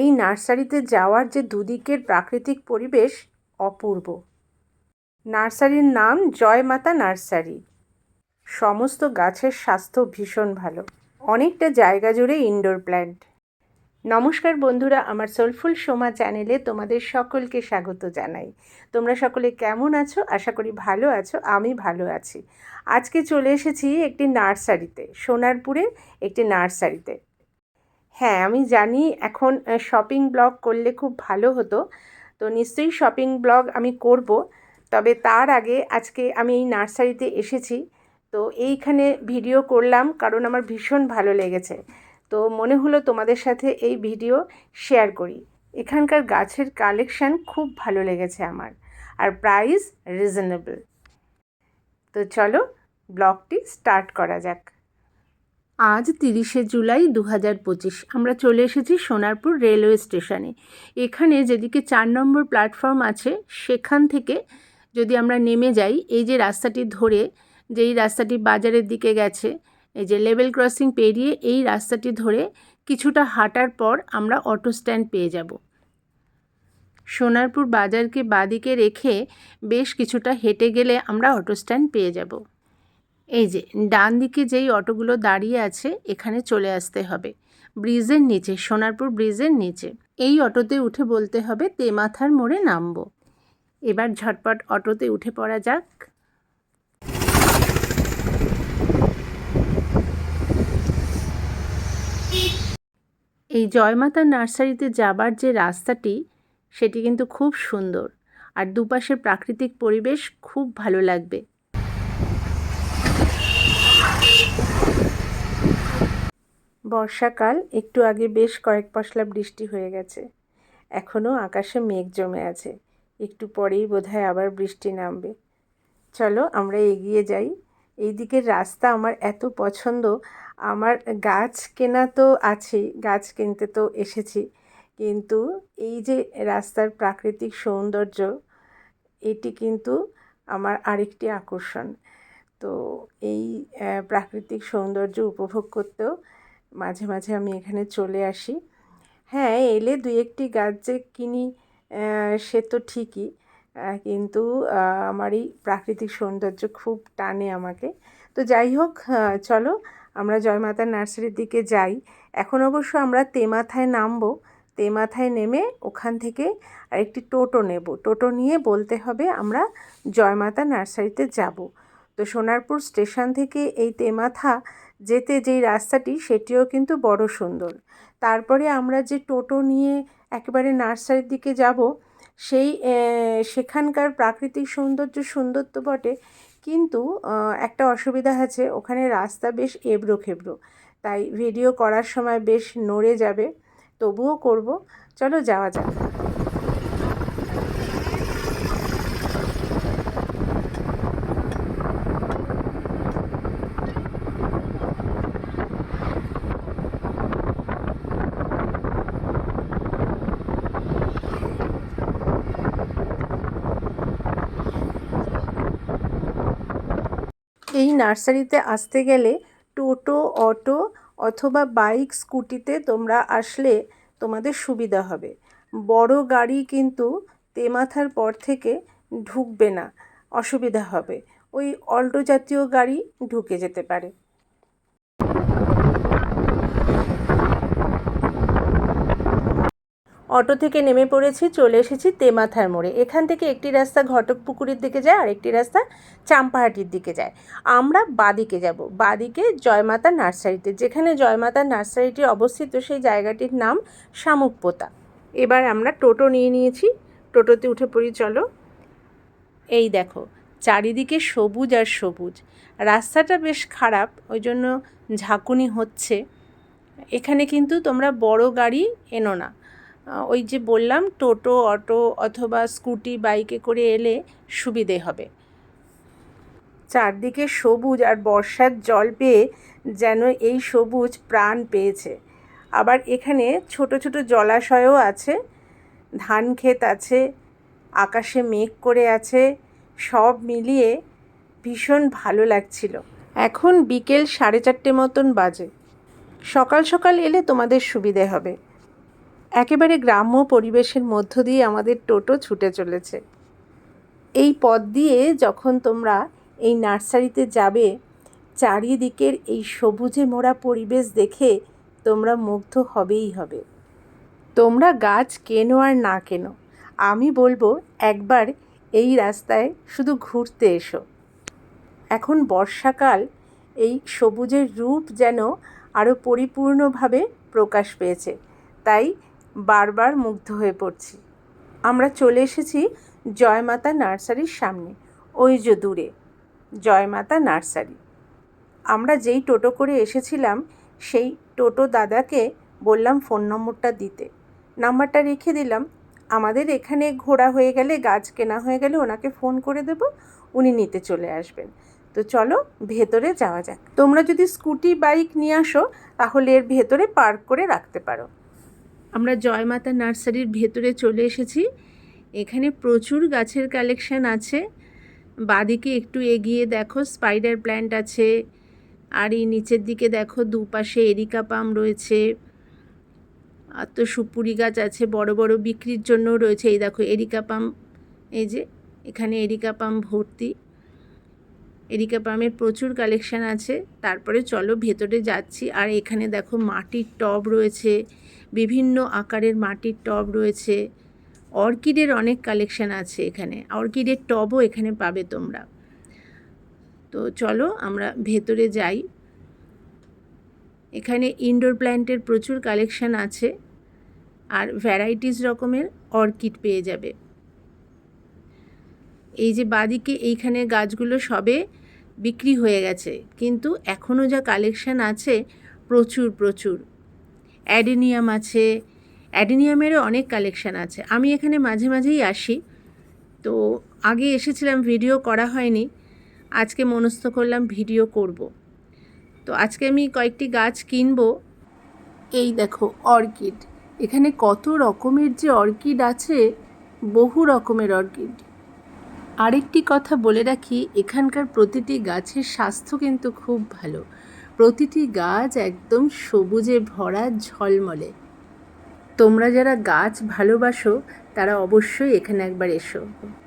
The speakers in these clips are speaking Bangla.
এই নার্সারিতে যাওয়ার যে দুদিকের প্রাকৃতিক পরিবেশ অপূর্ব। নার্সারির নাম জয়মাতা নার্সারি। সমস্ত গাছের স্বাস্থ্য ভীষণ ভালো। অনেকটা জায়গা জুড়ে ইনডোর প্ল্যান্ট নমস্কার বন্ধুরা, আমার সোলফুল সোমা চ্যানেলে তোমাদের সকলকে স্বাগত জানাই। তোমরা সকলে কেমন আছো? আশা করি ভালো আছো, আমি ভালো আছি। আজকে চলে এসেছি একটি নার্সারিতে সোনারপুরে একটি নার্সারিতে। হ্যাঁ আমি জানি এখন শপিং ব্লগ করলে খুব ভালো হতো। তো নিশ্চয়ই শপিং ব্লগ আমি করব। তবে তার আগে আজকে আমি এই নার্সারিতে এসেছি। তো এইখানে ভিডিও করলাম কারণ আমার ভীষণ ভালো লেগেছে। তো মনে হলো তোমাদের সাথে এই ভিডিও শেয়ার করি। এখানকার গাছের কালেকশান খুব ভালো লেগেছে আমার। আর প্রাইস রিজনেবল তো চলো ব্লগটি স্টার্ট করা যাক। আজ তিরিশে জুলাই দু হাজার পঁচিশ। আমরা চলে এসেছি সোনারপুর রেলওয়ে স্টেশনে। এখানে যেদিকে চার নম্বর প্ল্যাটফর্ম আছে, সেখান থেকে যদি আমরা নেমে যাই, এই যে রাস্তাটি ধরে, যেই রাস্তাটি বাজারের দিকে গেছে, এই যে লেভেল ক্রসিং পেরিয়ে এই রাস্তাটি ধরে কিছুটা হাঁটার পর আমরা অটো স্ট্যান্ড পেয়ে যাব। সোনারপুর বাজারকে বাদিকে রেখে বেশ কিছুটা হেঁটে গেলে আমরা অটো স্ট্যান্ড পেয়ে যাব। এই যে, ডান দিকে যেই অটোগুলো দাঁড়িয়ে আছে, এখানে চলে আসতে হবে। ব্রিজের নিচে, সোনারপুর ব্রিজের নিচে। এই অটোতে উঠে বলতে হবে, তেমাথার মোড়ে নামবো। এবার ঝটপট অটোতে উঠে পড়া যাক। এই জয়মাতা নার্সারিতে যাবার যে রাস্তাটি, সেটি কিন্তু খুব সুন্দর। আর দুপাশের প্রাকৃতিক পরিবেশ খুব ভালো লাগবে। বর্ষাকাল, একটু আগে বেশ কয়েক পশলা বৃষ্টি হয়ে গেছে। এখনও আকাশে মেঘ জমে আছে। একটু পরেই বোধহয় আবার বৃষ্টি নামবে। চলো, আমরা এগিয়ে যাই। এই দিকের রাস্তা আমার এত পছন্দ। আমার গাছ কেনা তো আছেই, গাছ কিনতে তো এসেছি। কিন্তু এই যে রাস্তার প্রাকৃতিক সৌন্দর্য, এটি কিন্তু আমার আরেকটি আকর্ষণ। তো এই প্রাকৃতিক সৌন্দর্য উপভোগ করতেও মাঝে মাঝে আমি এখানে চলে আসি। হ্যাঁ এলে দুই একটি গাছ যে কিনি সে তো ঠিকই কিন্তু আমার এই প্রাকৃতিক সৌন্দর্য খুব টানে আমাকে। তো যাই হোক চলো, আমরা জয়মাতার নার্সারির দিকে যাই। এখন অবশ্য আমরা তেমাথায় নামবো। তেমাথায় নেমে ওখান থেকে আরেকটি টোটো নেব। টোটো নিয়ে বলতে হবে আমরা জয়মাতা নার্সারিতে যাব। তো সোনারপুর স্টেশন থেকে এই তেমাথা যেতে যেই রাস্তাটি, সেটিও কিন্তু বড় সুন্দর। তারপরে আমরা যে টোটো নিয়ে একেবারে নার্সারির দিকে যাব, সেই সেখানকার প্রাকৃতিক সৌন্দর্য সুন্দর তো বটে, কিন্তু একটা অসুবিধা আছে, ওখানে রাস্তা বেশ এবড়ো খেবড়ো। তাই ভিডিও করার সময় বেশ নড়ে যাবে, তবুও করব। চলো যাওয়া যাক এই নার্সারিতে আসতে গেলে টোটো, অটো অথবা বাইক, স্কুটিতে তোমরা আসলে তোমাদের সুবিধা হবে। বড় গাড়ি কিন্তু তেমাথার পর থেকে ঢুকবে না, অসুবিধা হবে। ওই অল্টো জাতীয় গাড়ি ঢুকে যেতে পারে। অটো থেকে নেমে পড়েছি, চলে এসেছি তেমাথার মোড়ে। এখান থেকে একটি রাস্তা ঘটক পুকুরের দিকে যায় আর একটি রাস্তা চাম্পাহাটির দিকে যায়। আমরা বাদিকে যাব। বাদিকে জয়মাতা নার্সারিতে, যেখানে জয়মাতা নার্সারিটি অবস্থিত, সেই জায়গাটির নাম শামুকপোতা। এবার আমরা টোটো নিয়ে নিয়েছি। টোটোতে উঠে পড়ি, চলো। এই দেখো, চারিদিকে সবুজ আর সবুজ। রাস্তাটা বেশ খারাপ ওই জন্য ঝাঁকুনি হচ্ছে। এখানে কিন্তু তোমরা বড় গাড়ি এনো না। ওই যে বললাম, টোটো, অটো অথবা স্কুটি, বাইকে করে এলে সুবিধে হবে। চারদিকে সবুজ আর বর্ষার জল পেয়ে যেন এই সবুজ প্রাণ পেয়েছে। আবার এখানে ছোট ছোট জলাশয়ও আছে, ধান ক্ষেত আছে, আকাশে মেঘ করে আছে, সব মিলিয়ে ভীষণ ভালো লাগছিল। এখন বিকেল সাড়ে চারটে মতন বাজে। সকাল সকাল এলে তোমাদের সুবিধে হবে। একেবারে গ্রাম্য পরিবেশের মধ্য দিয়ে আমাদের টোটো ছুটে চলেছে। এই পথ দিয়ে যখন তোমরা এই নার্সারিতে যাবে, চারিদিকের এই সবুজে মোড়া পরিবেশ দেখে তোমরা মুগ্ধ হবেই হবে। তোমরা গাছ কেনো আর না কেনো, আমি বলব একবার এই রাস্তায় শুধু ঘুরতে এসো। এখন বর্ষাকাল, এই সবুজের রূপ যেন আরও পরিপূর্ণভাবে প্রকাশ পেয়েছে। তাই বারবার মুগ্ধ হয়ে পড়ছি। আমরা চলে এসেছি জয়মাতা নার্সারির সামনে, ওই যে দূরে, জয়মাতা নার্সারি। আমরা যেই টোটো করে এসেছিলাম, সেই টোটো দাদাকে বললাম ফোন নম্বরটা দিতে। নাম্বারটা রেখে দিলাম। আমাদের এখানে ঘোরা হয়ে গেলে, গাছ কেনা হয়ে গেলে ওনাকে ফোন করে দেব, উনি নিতে চলে আসবেন। তো চলো, ভেতরে যাওয়া যাক। তোমরা যদি স্কুটি, বাইক নিয়ে আসো, তাহলে এর ভেতরে পার্ক করে রাখতে পারো। আমরা জয়মাতা নার্সারির ভেতরে চলে এসেছি। এখানে প্রচুর গাছের কালেকশন আছে। বাদিকে একটু এগিয়ে দেখো, স্পাইডার প্ল্যান্ট আছে। আর এই নিচের দিকে দেখো, দুপাশে এরিকা পাম রয়েছে। আর তো সুপুরি গাছ আছে, বড় বড় বিক্রির জন্য রয়েছে। এই দেখো, এরিকা পাম, এই যে, এখানে এরিকা পাম ভর্তি। এরিকা পামের প্রচুর কালেকশান আছে। তারপরে চলো ভেতরে যাচ্ছি। আর এখানে দেখো, মাটির টব রয়েছে। বিভিন্ন আকারের মাটির টব রয়েছে। অর্কিডের অনেক কালেকশান আছে এখানে। অর্কিডের টবও এখানে পাবে তোমরা। তো চলো আমরা ভেতরে যাই। এখানে ইনডোর প্ল্যান্টের প্রচুর কালেকশান আছে। আর ভ্যারাইটিস রকমের অর্কিড পেয়ে যাবে। এই যে বাদিকে এইখানে গাছগুলো সবে বিক্রি হয়ে গেছে। কিন্তু এখনও যা কালেকশান আছে, প্রচুর প্রচুর। অ্যাডেনিয়াম আছে। অ্যাডেনিয়ামেরও অনেক কালেকশান আছে। আমি এখানে মাঝে মাঝেই আসি। তো আগে এসেছিলাম ভিডিও করা হয়নি। আজকে মনস্থ করলাম ভিডিও করব। তো আজকে আমি কয়েকটি গাছ কিনবো। এই দেখো অর্কিড এখানে কত রকমের যে অর্কিড আছে, বহু রকমের অর্কিড আরেকটি কথা বলে রাখি, এখানকার প্রতিটি গাছের স্বাস্থ্য কিন্তু খুব ভালো। প্রতিটি গাছ একদম সবুজে ভরা ঝলমলে। তোমরা যারা গাছ ভালোবাসো, তারা অবশ্যই এখানে একবার এসো।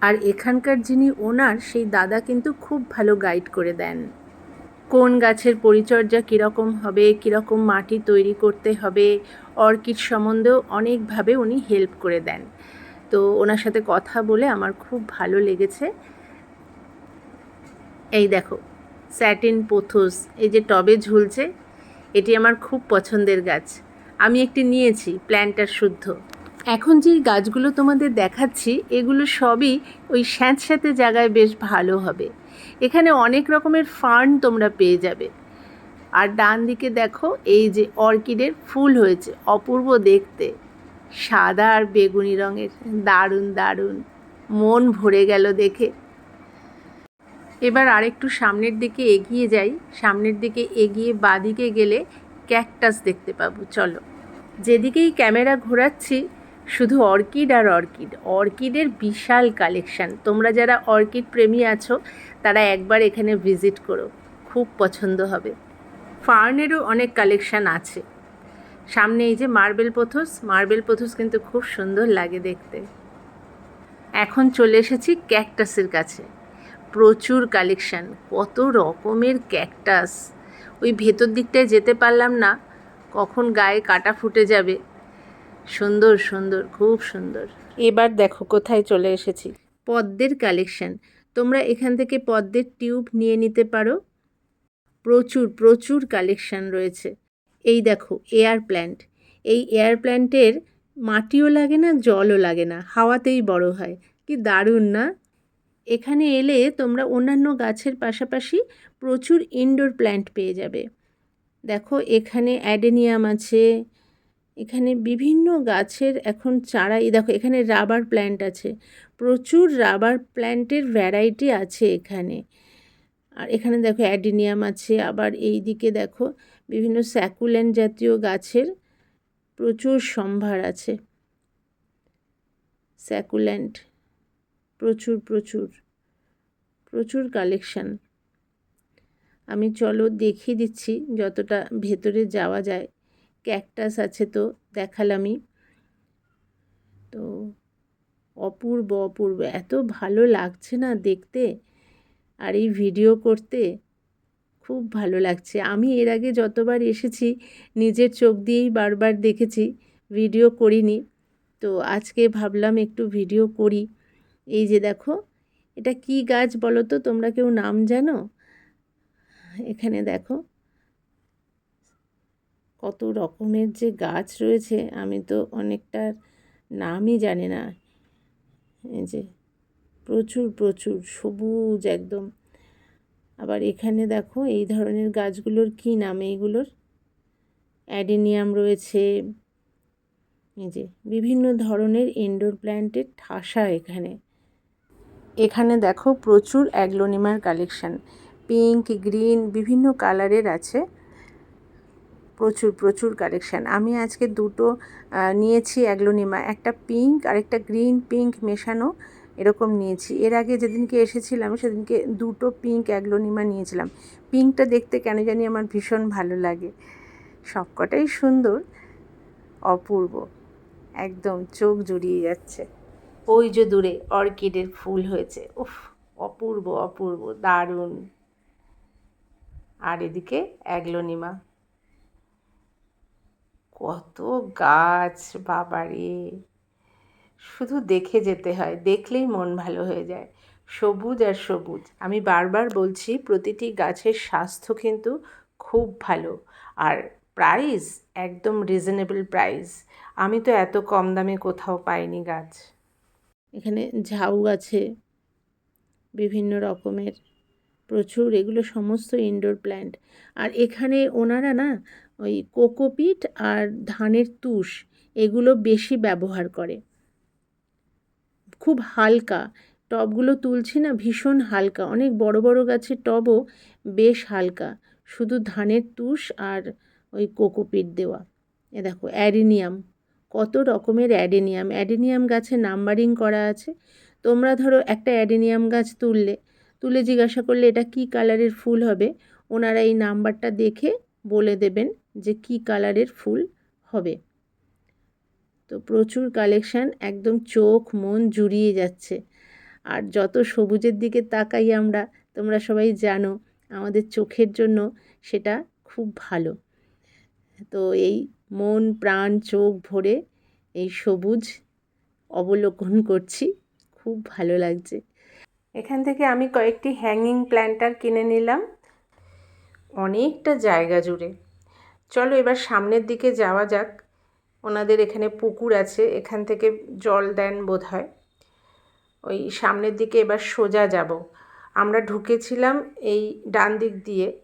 আর এখানকার যিনি ওনার, সেই দাদা কিন্তু খুব ভালো গাইড করে দেন। কোন গাছের পরিচর্যা কীরকম হবে, কীরকম মাটি তৈরি করতে হবে, অর্কিড সম্বন্ধেও অনেকভাবে উনি হেল্প করে দেন। তো ওনার সাথে কথা বলে আমার খুব ভালো লেগেছে। এই দেখো স্যাটিন পোথোস, এই যে টবে ঝুলছে, এটি আমার খুব পছন্দের গাছ। আমি একটি নিয়েছি, প্ল্যান্টার শুদ্ধ। এখন যেই গাছগুলো তোমাদের দেখাচ্ছি, এগুলো সবই ওই স্যাঁতস্যাঁতে জায়গায় বেশ ভালো হবে। এখানে অনেক রকমের ফার্ন তোমরা পেয়ে যাবে। আর ডান দিকে দেখো, এই যে অর্কিডের ফুল হয়েছে, অপূর্ব দেখতে। সাদা আর বেগুনি রঙের, দারুণ দারুণ। মন ভরে গেল দেখে। এবার আরেকটু সামনের দিকে এগিয়ে যাই। সামনের দিকে এগিয়ে বাদিকে গেলে ক্যাকটাস দেখতে পাবো, চলো। যেদিকেই ক্যামেরা ঘোরাচ্ছি, শুধু অর্কিড আর অর্কিড। অর্কিডের বিশাল কালেকশান। তোমরা যারা অর্কিড প্রেমী আছো, তারা একবার এখানে ভিজিট করো। খুব পছন্দ হবে। ফার্নেরও অনেক কালেকশান আছে। সামনে এই যে মার্বেল পথস। মার্বেল পথস কিন্তু খুব সুন্দর লাগে দেখতে। এখন চলে এসেছি ক্যাকটাসের কাছে। প্রচুর কালেকশান কত রকমের ক্যাকটাস ওই ভেতর দিকটায় যেতে পারলাম না কখন গায়ে কাটা ফুটে যাবে। সুন্দর সুন্দর খুব সুন্দর। এবার দেখো কোথায় চলে এসেছি। পদ্মের কালেকশান তোমরা এখান থেকে পদ্মের টিউব নিয়ে নিতে পারো। প্রচুর প্রচুর কালেকশান রয়েছে। এই দেখো এয়ার প্ল্যান্ট এই এয়ার প্ল্যান্টের মাটিও লাগে না জলও লাগে না হাওয়াতেই বড় হয়। কি দারুণ না? এখানে এলে তোমরা অন্যান্য গাছের পাশাপাশি প্রচুর ইনডোর প্ল্যান্ট পেয়ে যাবে। দেখো, এখানে অ্যাডেনিয়াম আছে, এখানে বিভিন্ন গাছের এখন চারাই দেখো, এখানে রাবার প্ল্যান্ট আছে। প্রচুর রাবার প্ল্যান্টের ভ্যারাইটি আছে এখানে। আর এখানে দেখো অ্যাডিনিয়াম আছে, আবার এই দিকে দেখো বিভিন্ন স্যাকুল্যান্ড জাতীয় গাছের প্রচুর সম্ভার আছে। স্যাকুল্যান্ড প্রচুর প্রচুর প্রচুর কালেকশান আমি চলো দেখিয়ে দিচ্ছি যতটা ভেতরে যাওয়া যায়। ক্যাকটাস আছে তো, দেখালামই। তো অপূর্ব অপূর্ব, এত ভালো লাগছে না দেখতে আর এই ভিডিও করতে। খুব ভালো লাগছে। আমি এর আগে যতবার এসেছি, নিজের চোখ দিয়েই বারবার দেখেছি ভিডিও করিনি। তো আজকে ভাবলাম একটু ভিডিও করি। এই যে দেখো, এটা কি গাছ বলো তো তোমরা কেউ নাম জানো? এখানে দেখো, কত রকমের যে গাছ রয়েছে, আমি তো অনেকটার নামই জানি না। এই যে প্রচুর প্রচুর, সবুজ একদম। আবার এখানে দেখো, এই ধরনের গাছগুলোর কি নাম এইগুলোর? অ্যাডেনিয়াম রয়েছে। এই যে বিভিন্ন ধরনের ইনডোর প্ল্যান্টের ঠাসা এখানে। এখানে দেখো প্রচুর অ্যাগ্লোনিমার কালেকশান। পিঙ্ক, গ্রিন, বিভিন্ন কালারের আছে। প্রচুর প্রচুর কালেকশান। আমি আজকে দুটো নিয়েছি অ্যাগ্লোনিমা। একটা পিঙ্ক আর একটা গ্রিন, পিঙ্ক মেশানো এরকম নিয়েছি। এর আগে যেদিনকে এসেছিলাম, সেদিনকে দুটো পিঙ্ক অ্যাগ্লোনিমা নিয়েছিলাম। পিঙ্কটা দেখতে কেন জানি আমার ভীষণ ভালো লাগে। সবকটাই সুন্দর, অপূর্ব। একদম চোখ জুড়িয়ে যাচ্ছে। ওই যে দূরে অর্কিডের ফুল হয়েছে। উফ, অপূর্ব অপূর্ব, দারুণ। আর এদিকে অ্যাগ্লোনিমা। কত গাছ, বাবারে। শুধু দেখে যেতে হয়, দেখলেই মন ভালো হয়ে যায়। সবুজ আর সবুজ। আমি বারবার বলছি, প্রতিটি গাছের স্বাস্থ্য কিন্তু খুব ভালো। আর প্রাইস একদম রিজনেবল প্রাইস। আমি তো এত কম দামে কোথাও পাইনি গাছ। এখানে ঝাউ আছে বিভিন্ন রকমের প্রচুর, এগুলো সমস্ত ইনডোর প্ল্যান্ট আর এখানে ওনারা না ওই কোকোপিট আর ধানের তুষ, এগুলো বেশি ব্যবহার করে। খুব হালকা। টবগুলো তুলছি না, ভীষণ হালকা। অনেক বড় বড় গাছের টবও বেশ হালকা। শুধু ধানের তুষ আর ওই কোকোপিট দেওয়া। এ দেখো অ্যাডিনিয়াম কত রকমের অ্যাডেনিয়াম। অ্যাডেনিয়াম গাছে নাম্বারিং করা আছে। তোমরা ধরো একটা অ্যাডেনিয়াম গাছ তুললে, তুলে জিজ্ঞাসা করলে এটা কি কালারের ফুল হবে, ওনারা এই নাম্বারটা দেখে বলে দেবেন যে কি কালারের ফুল হবে। তো প্রচুর কালেকশান, একদম চোখ মন জুড়িয়ে যাচ্ছে। আর যত সবুজের দিকে তাকাই আমরা, তোমরা সবাই জানো, আমাদের চোখের জন্য সেটা খুব ভালো। তো এই মন, প্রাণ, চোখ ভরে এই সবুজ অবলোকন করছি। খুব ভালো লাগছে। এখান থেকে আমি কয়েকটি হ্যাঙ্গিং প্ল্যান্টার কিনে নিলাম। অনেকটা জায়গা জুড়ে। চলো এবার সামনের দিকে যাওয়া যাক। ওনাদের এখানে পুকুর আছে। এখান থেকে জল দেন বোধ হয় ওই সামনের দিকে এবার সোজা যাব। আমরা ঢুকেছিলাম এই ডান দিক দিয়ে।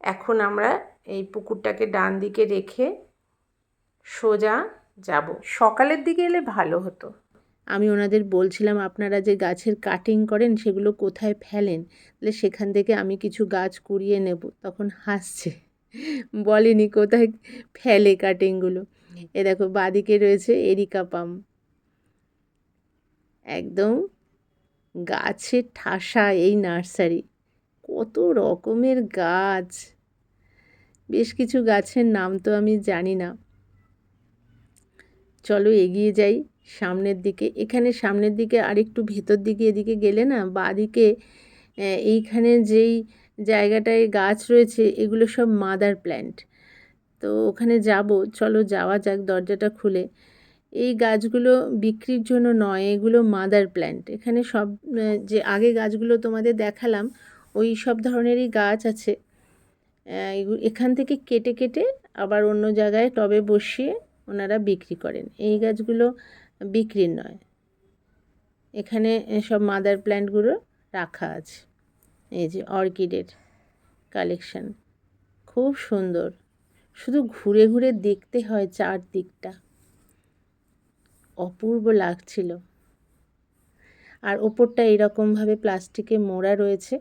এখন আমরা এই পুকুরটাকে ডান দিকে রেখে সোজা যাব। সকালের দিকে এলে ভালো হতো। আমি ওনাদের বলছিলাম আপনারা যে গাছের কাটিং করেন সেগুলো কোথায় ফেলেন? তাহলে সেখান থেকে আমি কিছু গাছ কুড়িয়ে নেব। তখন হাসছে। বলেনি কোথায় ফেলে কাটিংগুলো এ দেখো বাদিকে রয়েছে এরিকা পাম। একদম গাছের ঠাসা এই নার্সারি। কত রকমের গাছ। বেশ কিছু গাছের নাম তো আমি জানি না। চলো এগিয়ে যাই সামনের দিকে। এখানে সামনের দিকে আরেকটু ভেতর দিকে, এদিকে গেলে না বাদিকে এইখানে যেই জায়গাটায় গাছ রয়েছে, এগুলো সব মাদার প্ল্যান্ট। তো ওখানে যাব। চলো যাওয়া যাক দরজাটা খুলে। এই গাছগুলো বিক্রির জন্য নয়, এগুলো মাদার প্ল্যান্ট। এখানে সব যে আগে গাছগুলো তোমাদের দেখালাম, ওই সব ধরনেরই গাছ আছে। এখান থেকে কেটে কেটে আবার অন্য জায়গায় টবে বসিয়ে ওনারা বিক্রি করেন। এই গাছগুলো বিক্রির নয়। এখানে সব মাদার প্ল্যান্টগুলো রাখা আছে। এই যে অর্কিডের কালেকশান। খুব সুন্দর। শুধু ঘুরে ঘুরে দেখতে হয় চারদিকটা। অপূর্ব লাগছিল। আর ওপরটা এরকমভাবে প্লাস্টিকে মোড়া রয়েছে।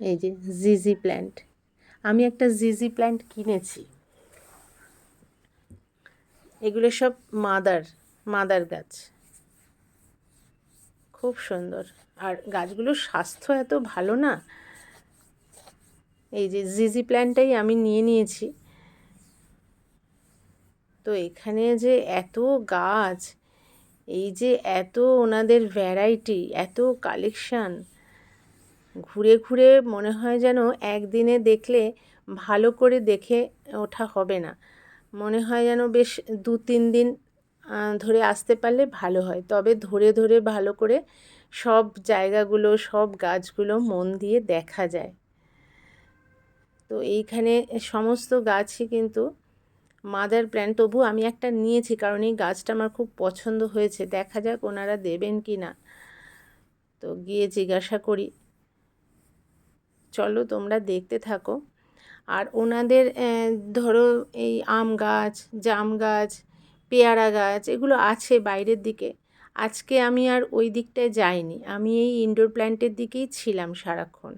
এই যে জিজি প্ল্যান্ট আমি একটা জিজি প্ল্যান্ট কিনেছি। এগুলো সব মাদার মাদার গাছ। খুব সুন্দর। আর গাছগুলোর স্বাস্থ্য এত ভালো না? এই যে জিজি প্ল্যান্টটাই আমি নিয়ে নিয়েছি। তো এখানে যে এত গাছ, এই যে এত ওনাদের ভ্যারাইটি এত কালেকশান ঘুরে ঘুরে মনে হয় যেন একদিনে দেখলে ভালো করে দেখে ওঠা হবে না। মনে হয় যেন বেশ দু তিন দিন ধরে আসতে পারলে ভালো হয়। তবে ধরে ধরে ভালো করে সব জায়গাগুলো, সব গাছগুলো মন দিয়ে দেখা যায়। তো এইখানে সমস্ত গাছই কিন্তু মাদার প্ল্যান্ট তবু আমি একটা নিয়েছি কারণ এই গাছটা আমার খুব পছন্দ হয়েছে। দেখা যাক ওনারা দেবেন কি না। তো গিয়ে জিজ্ঞাসা করি। চলো তোমরা দেখতে থাকো। আর ওনাদের ধরো এই আম গাছ, জাম গাছ, পেয়ারা গাছ, এগুলো আছে বাইরের দিকে। আজকে আমি আর ওই দিকটায় যাইনি। আমি এই ইনডোর প্ল্যান্টের দিকেই ছিলাম সারাক্ষণ।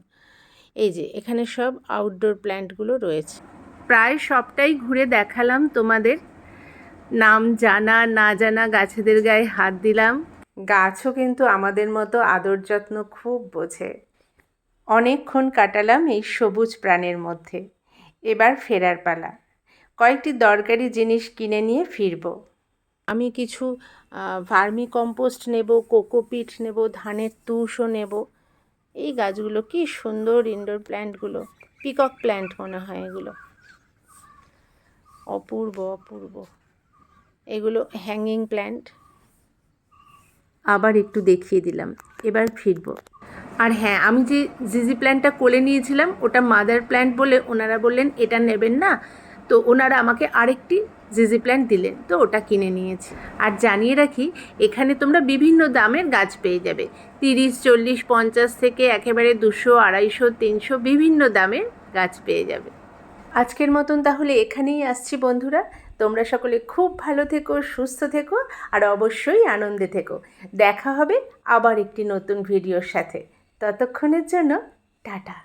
এই যে, এখানে সব আউটডোর প্ল্যান্টগুলো রয়েছে। প্রায় সবটাই ঘুরে দেখালাম তোমাদের। নাম জানা, না জানা গাছেদের গায়ে হাত দিলাম। গাছও কিন্তু আমাদের মতো আদর যত্ন খুব বোঝে। অনেকক্ষণ কাটালাম এই সবুজ প্রাণের মধ্যে। এবার ফেরার পালা। কয়েকটি দরকারি জিনিস কিনে নিয়ে ফিরব। আমি কিছু ভার্মি কম্পোস্ট নেব কোকোপিট নেব, ধানের তুষও নেব। এই গাছগুলো কি সুন্দর ইনডোর প্ল্যান্টগুলো পিকক প্ল্যান্ট মনে হয় এগুলো। অপূর্ব অপূর্ব। এগুলো হ্যাঙ্গিং প্ল্যান্ট আবার একটু দেখিয়ে দিলাম। এবার ফিরব। আর হ্যাঁ আমি যে জিজি প্ল্যান্টটা কোলে নিয়েছিলাম, ওটা মাদার প্ল্যান্ট বলে ওনারা বললেন, এটা নেবেন না। তো ওনারা আমাকে আরেকটি জিজি প্ল্যান্ট দিলেন, তো ওটা কিনে নিয়েছি। আর জানিয়ে রাখি, এখানে তোমরা বিভিন্ন দামের গাছ পেয়ে যাবে। তিরিশ, চল্লিশ, পঞ্চাশ থেকে একেবারে দুশো, আড়াইশো, তিনশো বিভিন্ন দামের গাছ পেয়ে যাবে। আজকের মতন তাহলে এখানেই আসছি বন্ধুরা। তোমরা সকলে খুব ভালো থেকো, সুস্থ থেকো, আর অবশ্যই আনন্দে থেকো। দেখা হবে আবার একটি নতুন ভিডিওর সাথে। ততক্ষণের জন্য টাটা।